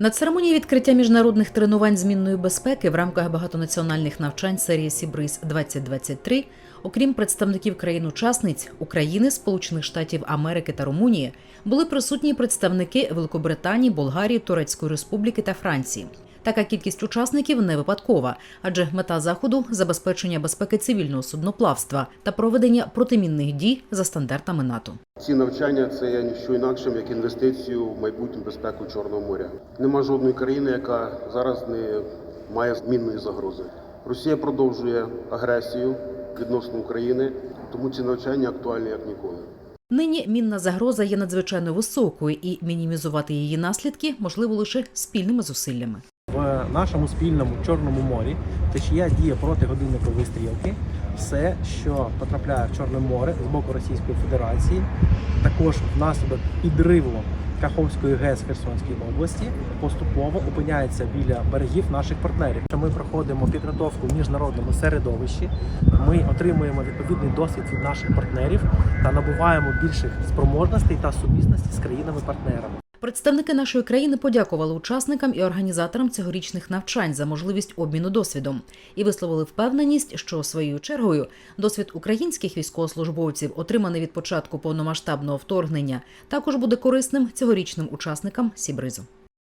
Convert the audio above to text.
На церемонії відкриття міжнародних тренувань змінної безпеки в рамках багатонаціональних навчань серії Сібриз 2023 окрім представників країн-учасниць України, Сполучених Штатів Америки та Румунії, були присутні представники Великобританії, Болгарії, Турецької Республіки та Франції. Така кількість учасників не випадкова, адже мета заходу забезпечення безпеки цивільного судноплавства та проведення протимінних дій за стандартами НАТО. Ці навчання це є ніщо інакшим, як інвестицію в майбутню безпеку Чорного моря. Нема жодної країни, яка зараз не має змінної загрози. Росія продовжує агресію відносно України, тому ці навчання актуальні як ніколи. Нині мінна загроза є надзвичайно високою, і мінімізувати її наслідки можливо лише спільними зусиллями. Нашому спільному Чорному морі течія діє проти годинникової стрілки. Все, що потрапляє в Чорне море з боку Російської Федерації, також внаслідок підриву Каховської ГЕС Херсонській області, поступово опиняється біля берегів наших партнерів. Ми проходимо підготовку в міжнародному середовищі. Ми отримуємо відповідний досвід від наших партнерів та набуваємо більших спроможностей та сумісності з країнами-партнерами. Представники нашої країни подякували учасникам і організаторам цьогорічних навчань за можливість обміну досвідом і висловили впевненість, що своєю чергою досвід українських військовослужбовців, отриманий від початку повномасштабного вторгнення, також буде корисним цьогорічним учасникам Сібризу.